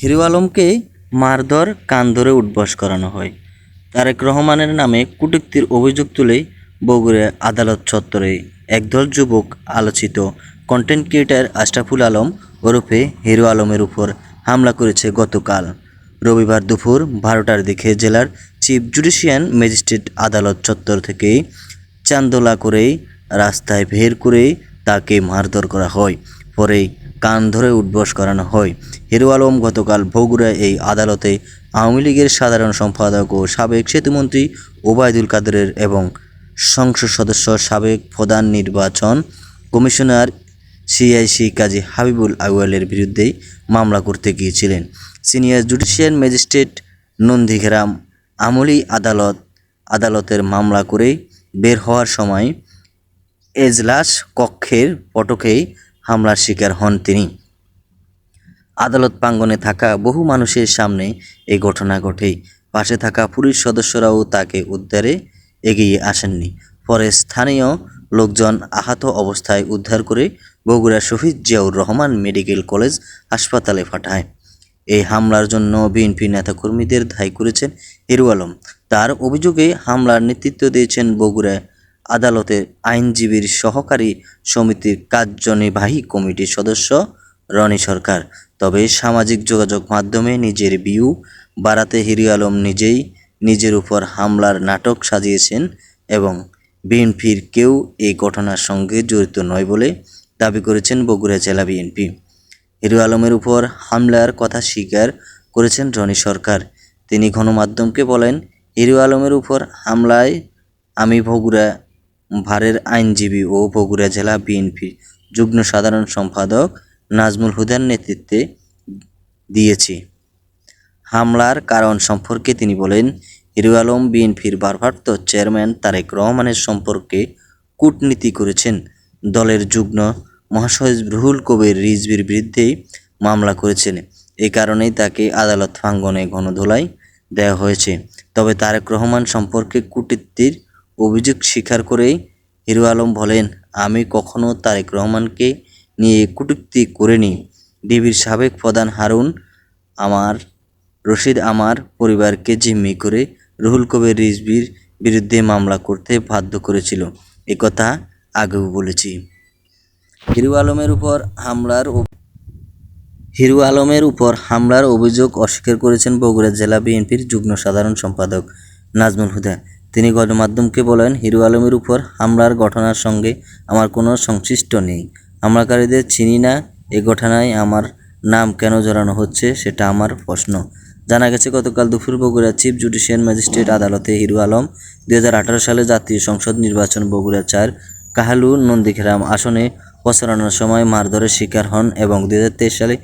Hero আলমকে মারধর, কান ধরে উঠবস করানো হয়। তারেক রহমানের নামে কটূক্তির অভিযোগ তুলে বগুড়া আদালত চত্বরে। একদল যুবক আলোচিত। কন্টেন্ট ক্রিয়েটার আশরাফুল আলম ওরফে হিরো আলমের উপর হামলা করেছে গতকাল। রবিবার দুপুর বারোটার দিকে জেলার চিফ জুডিশিয়াল ম্যাজিস্ট্রেট আদালত চত্বর থেকে চান্দোলা করে রাস্তায় বের করে তাকে মারধর করা হয়। পরে কান ধরে উঠবস করানো হয়। হিরো আলম গতকাল বগুড়া এই আদালতে আওয়ামী লীগের সাধারণ সম্পাদক ও সাবেক সেতুমন্ত্রী ওবায়দুল কাদেরের এবং সংসদ সদস্য সাবেক প্রধান নির্বাচন কমিশনার সিআইসি কাজী হাবিবুল আউয়ালের বিরুদ্ধেই মামলা করতে গিয়েছিলেন। সিনিয়র জুডিশিয়াল ম্যাজিস্ট্রেট নন্দীগ্রাম আমলি আদালত, আদালতের মামলা করে বের হওয়ার সময় এজলাস কক্ষের পটকেই হামলার শিকার হন তিনি। আদালত প্রাঙ্গনে থাকা বহু মানুষের সামনে এই ঘটনা ঘটে পাশে থাকা পুলিশ সদস্যরাও তাকে উদ্ধারে এগিয়ে আসেননি। পরে স্থানীয় লোকজন আহত অবস্থায় উদ্ধার করে বগুড়া শহীদ জিয়াউর রহমান মেডিকেল কলেজ হাসপাতালে পাঠায়। এই হামলার জন্য বিএনপি নেতাকর্মীদের দায়ী করেছেন হিরু আলম। তার অভিযোগে হামলার নেতৃত্ব দিয়েছেন বগুড়া আদালতের আইনজীবীর সহকারী সমিতির কার্যনির্বাহী কমিটির সদস্য রনি সরকার। তবে সামাজিক যোগাযোগ মাধ্যমে নিজের ভিউ বাড়াতে হিরু আলম নিজেই নিজের উপর হামলার নাটক সাজিয়েছেন এবং বিএনপির কেউ এই ঘটনার সঙ্গে জড়িত নয় বলে দাবি করেছেন বগুড়া জেলা বিএনপি। হিরো আলমের উপর হামলার কথা স্বীকার করেছেন রনি সরকার। তিনি গণমাধ্যমকে বলেন, হিরো আলমের উপর হামলায় আমি বগুড়া ভারের আইনজীবী ও বগুড়া জেলা বিএনপি যুগ্ম সাধারণ সম্পাদক নাজমুল হুদার নেতৃত্বে দিয়েছি। হামলার কারণ সম্পর্কে তিনি বলেন, হিরু আলম বিএনপির ভারপ্রাপ্ত চেয়ারম্যান তারেক রহমানের সম্পর্কে কূটনীতি করেছেন। দলের যুগ্ম মহাসচিব রুহুল কবির রিজভির বিরুদ্ধেই মামলা করেছেন। এই কারণেই তাকে আদালত প্রাঙ্গনে গণধোলাই দেওয়া হয়েছে। তবে তারেক রহমান সম্পর্কে কূটনীতির অভিযোগ স্বীকার করেই হিরু আলম বলেন, আমি কখনো তারেক রহমানকে নিয়ে কটূক্তি করিনি। ডিবির সাবেক প্রধান হারুন আমার, রশিদ আমার পরিবারকে জিম্মি করে রুহুল কবির রিজবির বিরুদ্ধে মামলা করতে বাধ্য করেছিল। একথা আগেও বলেছি। হিরু আলমের উপর হামলার হিরু আলমের উপর হামলার অভিযোগ অস্বীকার করেছেন বগুড়া জেলা বিএনপির যুগ্ম সাধারণ সম্পাদক নাজমুল হুদা। তিনি গণমাধ্যমকে বলেন, হিরু আলমের উপর হামলার ঘটনার সঙ্গে আমার কোনো সংশ্লিষ্ট নেই। হামলাকারীদের চিনি না, এ ঘটনায় আমার নাম কেন জড়ানো হচ্ছে সেটা আমার প্রশ্ন। জানা গেছে, গতকাল দুপুর বগুড়া চিফ জুডিশিয়াল ম্যাজিস্ট্রেট আদালতে হিরু আলম দুই হাজার আঠারো সালে জাতীয় সংসদ নির্বাচন বগুড়া চার কাহালু নন্দীগ্রাম আসনে প্রচারণার সময় মারধরের শিকার হন এবং দু হাজার তেইশ সালে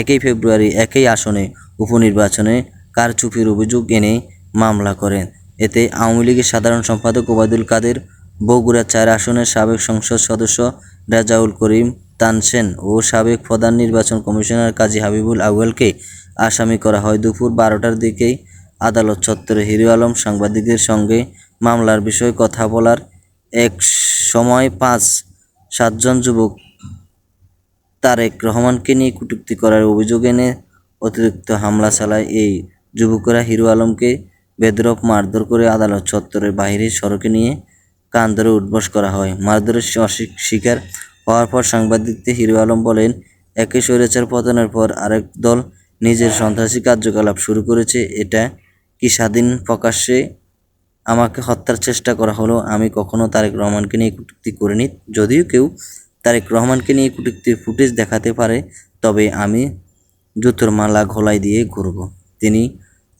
একই ফেব্রুয়ারি একই আসনে উপনির্বাচনে কারচুপির অভিযোগ এনে মামলা করেন। এতে আওয়ামী লীগের সাধারণ সম্পাদক ওবায়দুল কাদের বগুড়া চার আসনের সাবেক সংসদ সদস্য রেজাউল করিম তানসেন ও সাবেক প্রধান নির্বাচন কমিশনার কাজী হাবিবুল আউয়ালকে আসামি করা হয় দুপুর বারোটার দিকেই। আদালত চত্বরে হিরু আলম সাংবাদিকদের সঙ্গে মামলার বিষয়ে কথা বলার এক সময় পাঁচ সাতজন যুবক তারেক রহমানকে নিয়ে কটূক্তি করার অভিযোগ এনে অতিরিক্ত হামলা চালায় এই যুবকরা। হিরো আলমকে বেদরক মারধর করে আদালত চত্বরের বাইরে সড়কে নিয়ে কান ধরে করা হয়। মারধরের শিকার হওয়ার পর সাংবাদিকদের হিরো আলম বলেন, একই স্বৈরাচার পতনের পর আরেক দল নিজের সন্ত্রাসী কার্যকলাপ শুরু করেছে। এটা কি স্বাধীন প্রকাশ্যে আমাকে হত্যার চেষ্টা করা হলো? আমি কখনো তারেক রহমানকে নিয়ে কটূক্তি করিনি। যদিও কেউ তারেক রহমানকে নিয়ে কটূক্তির ফুটেজ দেখাতে পারে, তবে আমি জুতোর মালা ঘোলাই দিয়ে ঘুরব। তিনি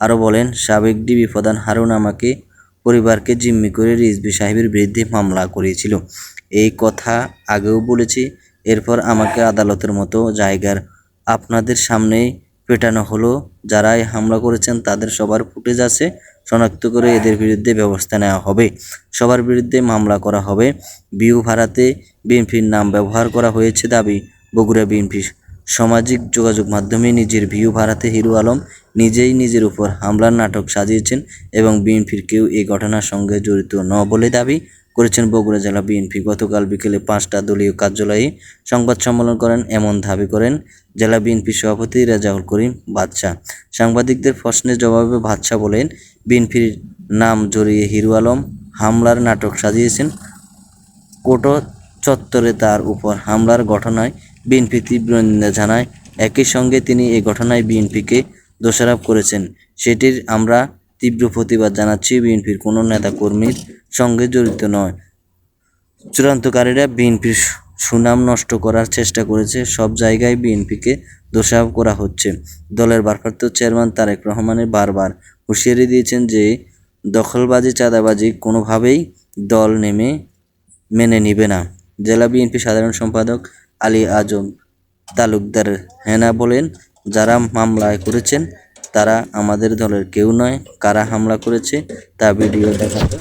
আরও বলেন, সাবেক ডিবি প্রধান হারুন আমাকে পরিবারকে জিম্মি করে রিজবি সাহেবের বিরুদ্ধে মামলা করিয়েছিল এই কথা আগেও বলেছি, এরপর আমাকে আদালতের মতো জায়গার আপনাদের সামনেই পেটানো হলো। যারা এই হামলা করেছেন, তাদের সবার ফুটেজ আছে। শনাক্ত করে এদের বিরুদ্ধে ব্যবস্থা নেওয়া হবে। সবার বিরুদ্ধে মামলা করা হবে। বিউ ভাড়াতে বিএনপির নাম ব্যবহার করা হয়েছে দাবি, বগুড়া বিএনপি সামাজিক যোগাযোগ মাধ্যমে নিজের ভিউ ভাড়াতে হিরো আলম নিজেই নিজের উপর হামলার নাটক সাজিয়েছেন এবং বিএনপির কেউ এই ঘটনার সঙ্গে জড়িত ন বলে দাবি করেছেন বগুড়া জেলা বিএনপি। গতকাল বিকেলে পাঁচটা দলীয় কার্যালয়ে সংবাদ সম্মেলন করেন, এমন দাবি করেন জেলা বিএনপি সভাপতি রেজাউল করিম বাদশাহ সাংবাদিকদের প্রশ্নের জবাবে বাদশাহ বলেন, বিএনপির নাম জড়িয়ে হিরু আলম হামলার নাটক সাজিয়েছেন। কোটো চত্বরে তার উপর হামলার ঘটনায় বিএনপি তীব্র নিন্দা জানায়। একই সঙ্গে তিনি এই ঘটনায় বিএনপিকে দোষারোপ করেছেন। সেটির আমরা তীব্র প্রতিবাদ জানাচ্ছি বিএনপির কোনো নেতাকর্মীর সঙ্গে জড়িত নয়। চূড়ান্তকারীরা বিএনপির সুনাম নষ্ট করার চেষ্টা করেছে। সব জায়গায় বিএনপিকে দোষারোপ করা হচ্ছে। দলের ভারপ্রাপ্ত চেয়ারম্যান তারেক রহমানের বারবার হুঁশিয়ারি দিয়েছেন যে, দখলবাজি, চাঁদাবাজি কোনোভাবেই দল নেমে, মেনে নিবে না। জেলা বিএনপি সাধারণ সম্পাদক আলী আজম তালুকদার হেনা বলেন, যারা মামলায় করেছেন, তারা আমাদের দলের কেউ নয়। কারা হামলা করেছে, তা ভিডিও দেখাতে